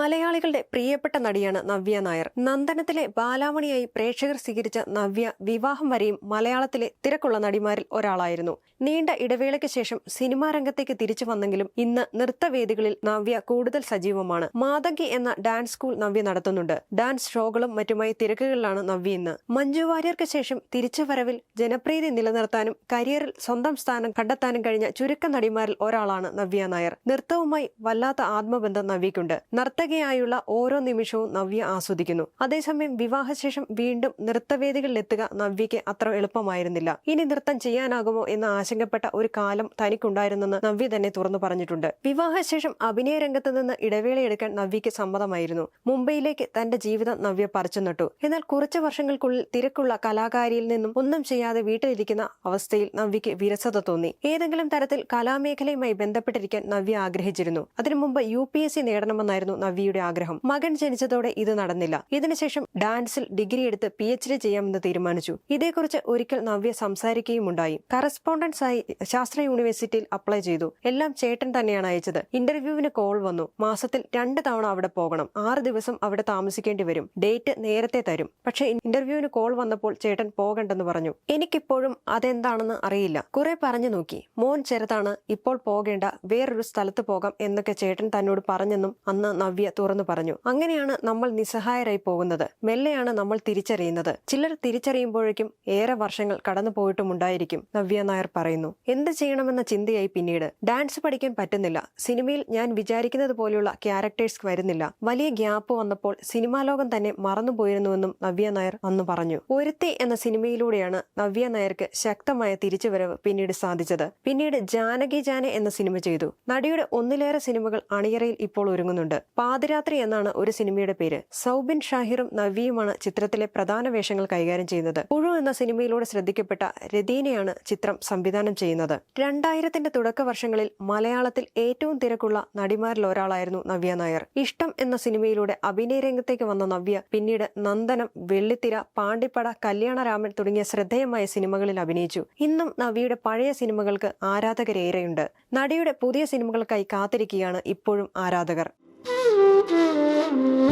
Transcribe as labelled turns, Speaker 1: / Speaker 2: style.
Speaker 1: മലയാളികളുടെ പ്രിയപ്പെട്ട നടിയാണ് നവ്യ നായർ. നന്ദനത്തിലെ ബാലാമണിയായി പ്രേക്ഷകർ സ്വീകരിച്ച നവ്യ വിവാഹം വരെയും മലയാളത്തിലെ തിരക്കുള്ള നടിമാരിൽ ഒരാളായിരുന്നു. നീണ്ട ഇടവേളയ്ക്ക് ശേഷം സിനിമാ രംഗത്തേക്ക് തിരിച്ചു വന്നെങ്കിലും ഇന്ന് നൃത്തവേദികളിൽ നവ്യ കൂടുതൽ സജീവമാണ്. മാതങ്കി എന്ന ഡാൻസ് സ്കൂൾ നവ്യ നടത്തുന്നുണ്ട്. ഡാൻസ് ഷോകളും മറ്റുമായി തിരക്കുകളിലാണ് നവ്യ ഇന്ന്. മഞ്ജു വാര്യർക്ക് ശേഷം തിരിച്ചു വരവിൽ ജനപ്രീതി നിലനിർത്താനും കരിയറിൽ സ്വന്തം സ്ഥാനം കണ്ടെത്താനും കഴിഞ്ഞ ചുരുക്ക നടിമാരിൽ ഒരാളാണ് നവ്യ നായർ. നൃത്തവുമായി വല്ലാത്ത ആത്മബന്ധം നവ്യയ്ക്കുണ്ട്. നർത്തകിയായുള്ള ഓരോ നിമിഷവും നവ്യ ആസ്വദിക്കുന്നു. അതേസമയം വിവാഹശേഷം വീണ്ടും നൃത്തവേദികളിൽ എത്തുക നവ്യയ്ക്ക് അത്ര എളുപ്പമായിരുന്നില്ല. ഇനി നൃത്തം ചെയ്യാനാകുമോ എന്ന് ആശങ്കപ്പെട്ട ഒരു കാലം തനിക്കുണ്ടായിരുന്നെന്ന് നവ്യ തന്നെ തുറന്നു പറഞ്ഞിട്ടുണ്ട്. വിവാഹശേഷം അഭിനയ രംഗത്ത് നിന്ന് ഇടവേളയെടുക്കാൻ നവ്യയ്ക്ക് സമ്മതമായിരുന്നു. മുംബൈയിലേക്ക് തന്റെ ജീവിതം നവ്യ പറിച്ചു നട്ടു. എന്നാൽ കുറച്ച് വർഷങ്ങൾക്കുള്ളിൽ തിരക്കുള്ള കലാകാരിയിൽ നിന്നും ഒന്നും ചെയ്യാതെ വീട്ടിലിരിക്കുന്ന അവസ്ഥയിൽ നവ്യയ്ക്ക് വിരസത തോന്നി. ഏതെങ്കിലും തരത്തിൽ കലാമേഖലയുമായി ബന്ധപ്പെട്ടിരിക്കാൻ നവ്യ ആഗ്രഹിച്ചിരുന്നു. അതിനു മുമ്പ് യു പി എസ് സി നേടണമെന്നായിരുന്നു നവ്യയുടെ ആഗ്രഹം. മകൻ ജനിച്ചതോടെ ഇത് നടന്നില്ല. ഇതിനുശേഷം ഡാൻസിൽ ഡിഗ്രി എടുത്ത് പി എച്ച് ഡി ചെയ്യാമെന്ന് തീരുമാനിച്ചു. ഇതേക്കുറിച്ച് ഒരിക്കൽ നവ്യ സംസാരിക്കുകയും ഉണ്ടായി കറസ്പോണ്ടൻസ് ആയി ശാസ്ത്ര യൂണിവേഴ്സിറ്റിയിൽ അപ്ലൈ ചെയ്തു. എല്ലാം ചേട്ടൻ തന്നെയാണ് അയച്ചത്. ഇന്റർവ്യൂവിന് കോൾ വന്നു. മാസത്തിൽ രണ്ട് തവണ അവിടെ പോകണം. ആറ് ദിവസം അവിടെ താമസിക്കേണ്ടി വരും. ഡേറ്റ് നേരത്തെ തരും. പക്ഷെ ഇന്റർവ്യൂവിന് കോൾ വന്നപ്പോൾ ചേട്ടൻ പോകണ്ടെന്ന് പറഞ്ഞു. എനിക്കിപ്പോഴും അതെന്താണെന്ന് അറിയില്ല. കുറെ പറഞ്ഞു നോക്കി. മോൻ ചെറുതാണ്. ഇപ്പോൾ പോകേണ്ട വേറൊരു സ്ഥലത്ത് പോകാം എന്നൊക്കെ ചേട്ടൻ തന്നോട് പറഞ്ഞെന്നും അന്ന് നവ്യ തുറന്നു പറഞ്ഞു. അങ്ങനെയാണ് നമ്മൾ നിസ്സഹായരായി പോകുന്നത്. മെല്ലെയാണ് നമ്മൾ തിരിച്ചറിയുന്നത്. ചിലർ തിരിച്ചറിയുമ്പോഴേക്കും ഏറെ വർഷങ്ങൾ കടന്നു പോയിട്ടുമുണ്ടായിരിക്കും നവ്യ നായർ പറയുന്നു. എന്ത് ചെയ്യണമെന്ന ചിന്തയായി പിന്നീട്. ഡാൻസ് പഠിക്കാൻ പറ്റുന്നില്ല. സിനിമയിൽ ഞാൻ വിചാരിക്കുന്നത് പോലെയുള്ള ക്യാരക്ടേഴ്സ് വരുന്നില്ല. വലിയ ഗ്യാപ്പ് വന്നപ്പോൾ സിനിമാ ലോകം തന്നെ മറന്നുപോയിരുന്നുവെന്നും നവ്യ നായർ അന്ന് പറഞ്ഞു. ഒരുത്തി എന്ന സിനിമയിലൂടെയാണ് നവ്യ നായർക്ക് ശക്തമായ തിരിച്ചുവരവ് പിന്നീട് സാധിച്ചത്. പിന്നീട് ജാനകി ജാന എന്ന സിനിമ ചെയ്തു. നടിയുടെ ഒന്നിലേറെ സിനിമകൾ അണിയറയിൽ ഇപ്പോൾ ഒരുങ്ങുന്നുണ്ട്. പാതിരാത്രി എന്നാണ് ഒരു സിനിമയുടെ പേര്. സൗബിൻ ഷാഹിറും നവിയുമാണ് ചിത്രത്തിലെ പ്രധാന വേഷങ്ങൾ കൈകാര്യം ചെയ്യുന്നത്. പുഴു എന്ന സിനിമയിലൂടെ ശ്രദ്ധിക്കപ്പെട്ട രതീനയാണ് ചിത്രം സംവിധാനം ചെയ്യുന്നത്. രണ്ടായിരത്തിന്റെ തുടക്ക വർഷങ്ങളിൽ മലയാളത്തിൽ ഏറ്റവും തിരക്കുള്ള നടിമാരിൽ ഒരാളായിരുന്നു നവ്യ നായർ. ഇഷ്ടം എന്ന സിനിമയിലൂടെ അഭിനയ രംഗത്തേക്ക് വന്ന നവ്യ പിന്നീട് നന്ദനം വെള്ളിത്തിര പാണ്ടിപ്പട കല്യാണരാമൻ തുടങ്ങിയ ശ്രദ്ധേയമായ സിനിമകളിൽ അഭിനയിച്ചു. ഇന്നും നവ്യയുടെ പഴയ സിനിമകൾക്ക് ആരാധകരേറെയുണ്ട്. നടിയുടെ പുതിയ സിനിമകൾക്കായി കാത്തിരിക്കുകയാണ് ഇപ്പോഴും ആരാധകർ. Thank you.